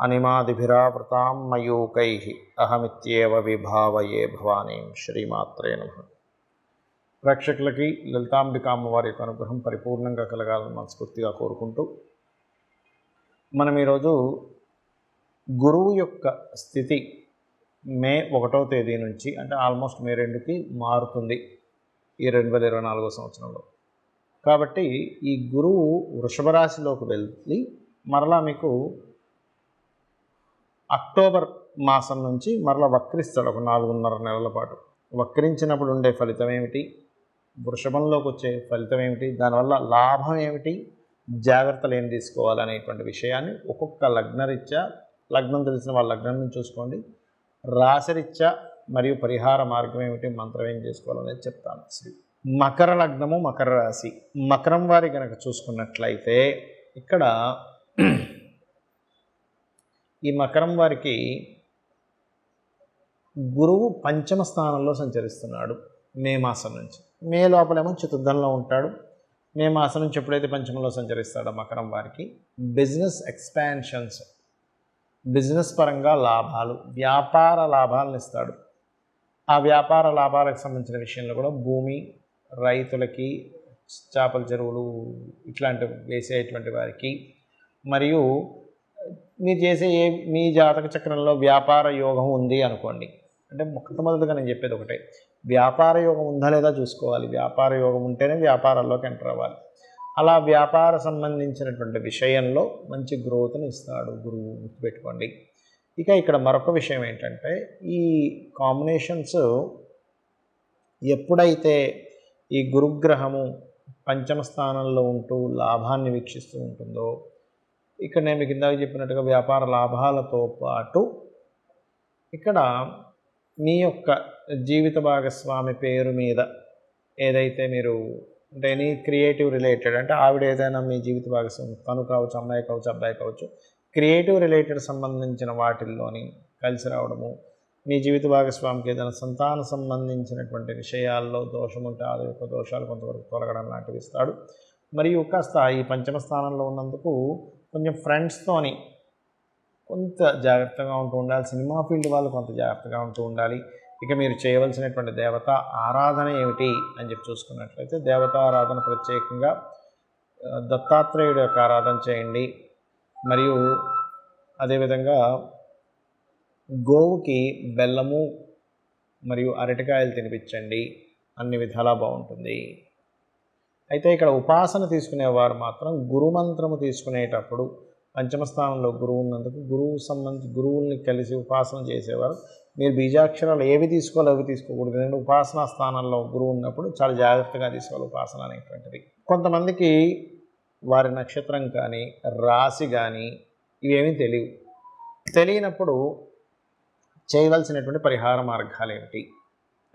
అనిమాదిభిరావృతాం మయూకై అహమిత్యేవ విభావయే భవానీం శ్రీమాత్రే నమ. ప్రేక్షకులకి లలితాంబిక అమ్మవారి యొక్క అనుగ్రహం పరిపూర్ణంగా కలగాలని మనస్ఫూర్తిగా కోరుకుంటూ మనం ఈరోజు గురువు యొక్క స్థితి మే ఒకటో తేదీ నుంచి అంటే ఆల్మోస్ట్ మే రెండుకి మారుతుంది ఈ రెండు వేల ఇరవై నాలుగో సంవత్సరంలో. కాబట్టి ఈ గురువు వృషభ రాశిలోకి వెళ్ళి మరలా మీకు అక్టోబర్ మాసం నుంచి మరలా వక్రిస్తాడు ఒక నాలుగున్నర నెలల పాటు. వక్రించినప్పుడు ఉండే ఫలితం ఏమిటి? వృషభంలోకి వచ్చే ఫలితం ఏమిటి? దానివల్ల లాభం ఏమిటి? జాగ్రత్తలు ఏం తీసుకోవాలనేటువంటి విషయాన్ని ఒక్కొక్క లగ్నరీత్యా లగ్నం తెలిసిన వాళ్ళ లగ్నం నుంచి చూసుకోండి. రాశరీత్యా మరియు పరిహార మార్గం ఏమిటి? మంత్రం ఏం చేసుకోవాలనేది చెప్తాను. శ్రీ మకర లగ్నము మకర రాశి. మకరం వారి కనుక చూసుకున్నట్లయితే ఇక్కడ ఈ మకరం వారికి గురువు పంచమ స్థానంలో సంచరిస్తున్నాడు. మే మాసం నుంచి. మే లోపలేమో చతుర్థంలో ఉంటాడు. మే మాసం నుంచి ఎప్పుడైతే పంచమంలో సంచరిస్తాడో మకరం వారికి బిజినెస్ ఎక్స్పాన్షన్స్ బిజినెస్ పరంగా లాభాలు వ్యాపార లాభాలను ఇస్తాడు. ఆ వ్యాపార లాభాలకు సంబంధించిన విషయంలో కూడా భూమి రైతులకి చేపల చెరువులు ఇట్లాంటివి వేసేటువంటి వారికి మరియు మీరు చేసే ఏ మీ జాతక చక్రంలో వ్యాపార యోగం ఉంది అనుకోండి. అంటే మొట్టమొదటిగా నేను చెప్పేది ఒకటే. వ్యాపార యోగం ఉందా లేదా చూసుకోవాలి. వ్యాపార యోగం ఉంటేనే వ్యాపారాల్లోకి ఎంటర్ అవ్వాలి. అలా వ్యాపార సంబంధించినటువంటి విషయంలో మంచి గ్రోత్ని ఇస్తాడు గురువు గుర్తుపెట్టుకోండి. ఇక ఇక్కడ మరొక విషయం ఏంటంటే ఈ కాంబినేషన్స్ ఎప్పుడైతే ఈ గురుగ్రహము పంచమ స్థానంలో ఉంటూ లాభాన్ని వీక్షిస్తూ ఉంటుందో ఇక్కడ నేను మీకు ఇందాక చెప్పినట్టుగా వ్యాపార లాభాలతో పాటు ఇక్కడ మీ యొక్క జీవిత భాగస్వామి పేరు మీద ఏదైతే మీరు అంటే ఎనీ క్రియేటివ్ రిలేటెడ్ అంటే ఆవిడ ఏదైనా మీ జీవిత భాగస్వామి తను కావచ్చు అమ్మాయి కావచ్చు అబ్బాయి కావచ్చు క్రియేటివ్ రిలేటెడ్ సంబంధించిన వాటిల్లోని కలిసి రావడము మీ జీవిత భాగస్వామికి ఏదైనా సంతాన సంబంధించినటువంటి విషయాల్లో దోషం ఉంటే అది యొక్క దోషాలు కొంతవరకు తొలగడం లాంటివి ఇస్తాడు. మరియు కాస్త ఈ పంచమ స్థానంలో ఉన్నందుకు కొంచెం ఫ్రెండ్స్తోని కొంత జాగ్రత్తగా ఉంటూ ఉండాలి. సినిమా ఫీల్డ్ వాళ్ళు కొంత జాగ్రత్తగా ఉంటూ ఉండాలి. ఇక మీరు చేయవలసినటువంటి దేవత ఆరాధన ఏమిటి అని చెప్పి చూసుకున్నట్లయితే దేవత ఆరాధన ప్రత్యేకంగా దత్తాత్రేయుడు యొక్క ఆరాధన చేయండి. మరియు అదేవిధంగా గోవుకి బెల్లము మరియు అరటికాయలు తినిపించండి. అన్ని విధాలా బాగుంటుంది. అయితే ఇక్కడ ఉపాసన తీసుకునేవారు మాత్రం గురుమంత్రము తీసుకునేటప్పుడు పంచమ స్థానంలో గురువు ఉన్నందుకు గురువు సంబంధించి గురువుల్ని కలిసి ఉపాసన చేసేవారు. మీరు బీజాక్షరాలు ఏవి తీసుకోవాలి అవి తీసుకోకూడదు. ఎందుకంటే ఉపాసనా స్థానంలో గురువు ఉన్నప్పుడు చాలా జాగ్రత్తగా తీసుకోవాలి ఉపాసన అనేటువంటిది. కొంతమందికి వారి నక్షత్రం కానీ రాశి కానీ ఇవేమీ తెలియవు. తెలియనప్పుడు చేయవలసినటువంటి పరిహార మార్గాలు ఏమిటి?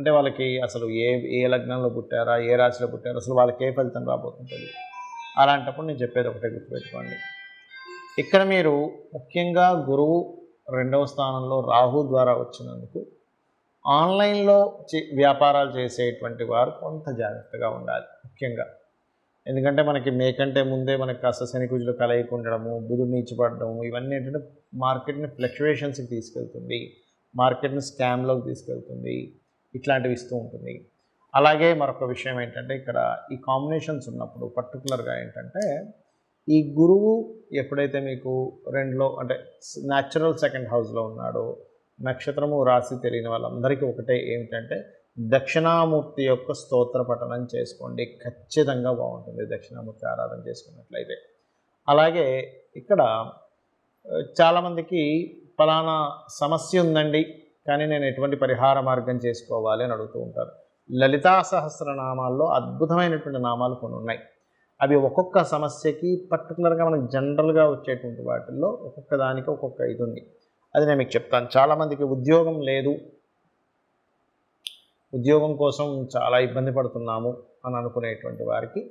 అంటే వాళ్ళకి అసలు ఏ ఏ లగ్నంలో పుట్టారా ఏ రాశిలో పుట్టారా అసలు వాళ్ళకి ఏ ఫలితం రాబోతుంటుంది. అలాంటప్పుడు నేను చెప్పేది ఒకటే గుర్తుపెట్టుకోండి. ఇక్కడ మీరు ముఖ్యంగా గురువు రెండవ స్థానంలో రాహు ద్వారా వచ్చినందుకు ఆన్లైన్లో చే- వ్యాపారాలు చేసేటువంటి వారు కొంత జాగ్రత్తగా ఉండాలి ముఖ్యంగా. ఎందుకంటే మనకి మేకంటే ముందే మనకి కాస్త శనికుజులు కలయిక ఉండడము బుధుడు నీచిపడడము ఇవన్నీ ఏంటంటే మార్కెట్ని ఫ్లక్చువేషన్స్కి తీసుకెళ్తుంది. మార్కెట్ని స్కామ్లోకి తీసుకెళ్తుంది. ఇట్లాంటివి ఇస్తూ ఉంటుంది. అలాగే మరొక విషయం ఏంటంటే ఇక్కడ ఈ కాంబినేషన్స్ ఉన్నప్పుడు పర్టికులర్గా ఏంటంటే ఈ గురువు ఎప్పుడైతే మీకు రెండులో అంటే న్యాచురల్ సెకండ్ హౌస్లో ఉన్నాడో నక్షత్రము రాశి తెలియని వాళ్ళందరికీ ఒకటే ఏమిటంటే దక్షిణామూర్తి యొక్క స్తోత్ర పఠనం చేసుకోండి. ఖచ్చితంగా బాగుంటుంది దక్షిణామూర్తి ఆరాధన చేసుకున్నట్లయితే. అలాగే ఇక్కడ చాలామందికి ఫలానా సమస్య ఉందండి కానీ నేను ఎటువంటి పరిహార మార్గం చేసుకోవాలి అని అడుగుతూ ఉంటారు. లలితా సహస్రనామాల్లో అద్భుతమైనటువంటి నామాలు కొన్ని ఉన్నాయి. అవి ఒక్కొక్క సమస్యకి పర్టికులర్గా మనకు జనరల్గా వచ్చేటువంటి వాటిల్లో ఒక్కొక్క దానికి ఒక్కొక్క ఇది ఉంది. అది నేను మీకు చెప్తాను. చాలామందికి ఉద్యోగం లేదు. ఉద్యోగం కోసం చాలా ఇబ్బంది పడుతున్నాము అని అనుకునేటువంటి వారికి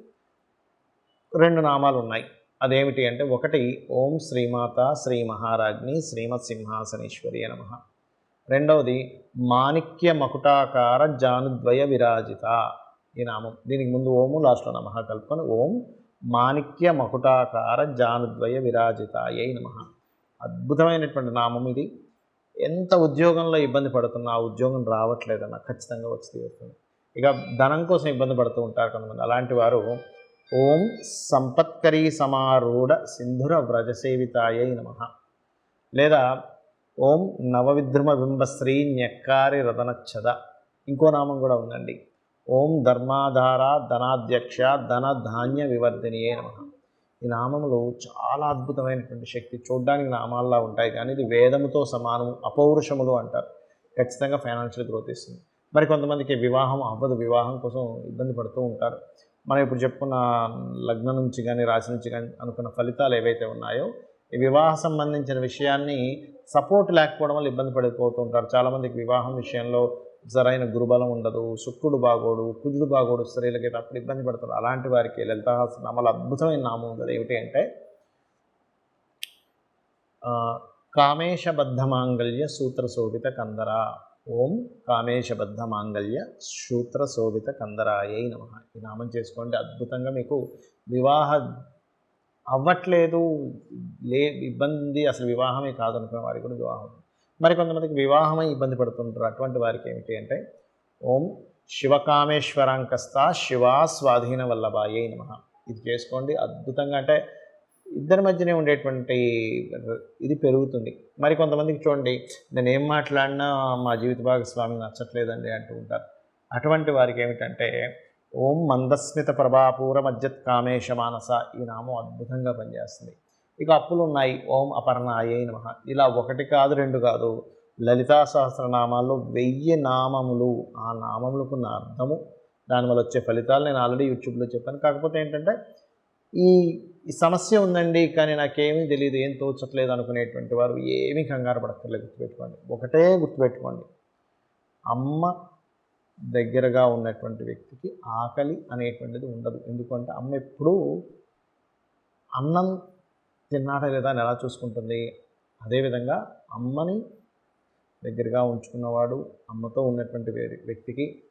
రెండు నామాలు ఉన్నాయి. అదేమిటి అంటే ఒకటి ఓం శ్రీమాత శ్రీ మహారాజ్ని శ్రీమత్ సింహాసనేశ్వరి నమ. రెండవది మాణిక్య మకుటాకార జానుద్వయ విరాజిత ఈ నామం. దీనికి ముందు ఓము లాస్ట్లో నమ కల్పన ఓం మాణిక్య మకుటాకార జానుద్వయ విరాజిత అయి నమ. అద్భుతమైనటువంటి నామం ఇది. ఎంత ఉద్యోగంలో ఇబ్బంది పడుతున్నా ఆ ఉద్యోగం రావట్లేదన్న ఖచ్చితంగా వచ్చి తీరుతుంది. ఇక ధనం కోసం ఇబ్బంది పడుతూ ఉంటారు కొంతమంది. అలాంటి వారు ఓం సంపత్కరీ సమారూఢ సింధుర వ్రజసేవితాయై నమ. లేదా ఓం నవవిద్రుమ బింబశ్రీ న్యక్కారి రతనచ్చద ఇంకో నామం కూడా ఉందండి. ఓం ధర్మాధార ధనాధ్యక్ష ధన ధాన్య వివర్ధినియే నమ. ఈ నామములు చాలా అద్భుతమైనటువంటి శక్తి. చూడ్డానికి నామాల్లా ఉంటాయి కానీ ఇది వేదముతో సమానము అపౌరుషములు అంటారు. ఖచ్చితంగా ఫైనాన్షియల్ గ్రోత్ ఇస్తుంది. మరి కొంతమందికి వివాహం అవ్వదు. వివాహం కోసం ఇబ్బంది పడుతూ ఉంటారు. మనం ఇప్పుడు చెప్పుకున్న లగ్నం నుంచి కానీ రాశి నుంచి కానీ అనుకున్న ఫలితాలు ఏవైతే ఉన్నాయో ఈ వివాహ సంబంధించిన విషయాన్ని సపోర్ట్ లేకపోవడం వల్ల ఇబ్బంది పడిపోతూ ఉంటారు. చాలామందికి వివాహం విషయంలో సరైన గురుబలం ఉండదు. శుక్రుడు బాగోడు కుజుడు బాగోడు స్త్రీలకి అప్పుడు ఇబ్బంది పడతారు. అలాంటి వారికి లలితహాస నామాలు అద్భుతమైన నామం ఉంది ఏమిటి అంటే కామేశబద్ధ మాంగళ్య సూత్ర శోభిత కందర. ఓం కామేశబద్ధ మాంగళ్య సూత్ర శోభిత కందరాయై నమ. ఈ నామం చేసుకోండి. అద్భుతంగా మీకు వివాహ అవ్వట్లేదు. లే ఇబ్బంది అసలు వివాహమే కాదనుకునే వారికి కూడా వివాహం. మరి కొంతమందికి వివాహమై ఇబ్బంది పడుతుంటారు. అటువంటి వారికి ఏమిటి అంటే ఓం శివకామేశ్వరాంకస్త శివా స్వాధీన వల్లభాయే నమ. ఇది చేసుకోండి. అద్భుతంగా అంటే ఇద్దరి మధ్యనే ఉండేటువంటి ఇది పెరుగుతుంది. మరి కొంతమందికి చూడండి నేను ఏం మాట్లాడినా మా జీవిత భాగస్వామి నచ్చట్లేదండి అంటూ ఉంటారు. అటువంటి వారికి ఏమిటంటే ఓం మందస్మిత ప్రభాపూర మధ్యత్ కామేశ మానస ఈ నామం అద్భుతంగా పనిచేస్తుంది. ఇక అప్పులు ఉన్నాయి. ఓం అపర్ణాయే నమ. ఇలా ఒకటి కాదు రెండు కాదు. లలితా సహస్రనామాల్లో వెయ్యి నామములు. ఆ నామములకు నా అర్థము. దానివల్ల వచ్చే ఫలితాలు నేను ఆల్రెడీ యూట్యూబ్లో చెప్పాను. కాకపోతే ఏంటంటే ఈ ఈ సమస్య ఉందండి కానీ నాకేమీ తెలియదు ఏం తోచట్లేదు అనుకునేటువంటి వారు ఏమీ కంగారు పడక్కర్లేదు. గుర్తుపెట్టుకోండి. ఒకటే గుర్తుపెట్టుకోండి. అమ్మ దగ్గరగా ఉన్నటువంటి వ్యక్తికి ఆకలి అనేటువంటిది ఉండదు. ఎందుకంటే అమ్మ ఎప్పుడూ అన్నం తిన్నాడా లేదా అని ఎలా చూసుకుంటుంది? అదేవిధంగా అమ్మని దగ్గరగా ఉంచుకున్నవాడు అమ్మతో ఉన్నటువంటి వే- వ్యక్తికి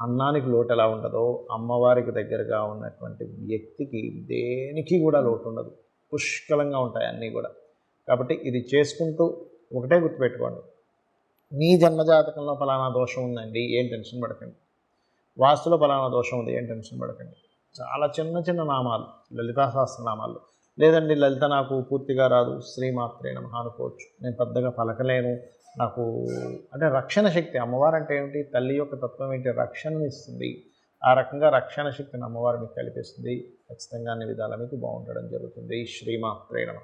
అన్నానికి లోటు ఎలా ఉండదో అమ్మవారికి దగ్గరగా ఉన్నటువంటి వ్యక్తికి దేనికి కూడా లోటు ఉండదు. పుష్కలంగా ఉంటాయి అన్నీ కూడా. కాబట్టి ఇది చేసుకుంటూ ఒకటే గుర్తుపెట్టుకోండి. మీ జన్మజాతకంలో ఫలానా దోషం ఉందండి ఏం టెన్షన్ పడకండి. వాస్తులో ఫలానా దోషం ఉంది ఏం టెన్షన్ పడకండి. చాలా చిన్న చిన్న నామాలు లలితా సహస్రనామాలు లేదండి లలిత నాకు పూర్తిగా రాదు శ్రీమాత్రే నమ అనుకోవచ్చు. నేను పెద్దగా పలకలేను. నాకు అంటే రక్షణ శక్తి అమ్మవారు అంటే ఏమిటి? తల్లి యొక్క తత్వం ఏంటి? రక్షణను ఇస్తుంది. ఆ రకంగా రక్షణ శక్తిని అమ్మవారు మీకు కల్పిస్తుంది. ఖచ్చితంగా అన్ని విధాల మీకు బాగుండడం జరుగుతుంది. శ్రీమాత్రే నమ.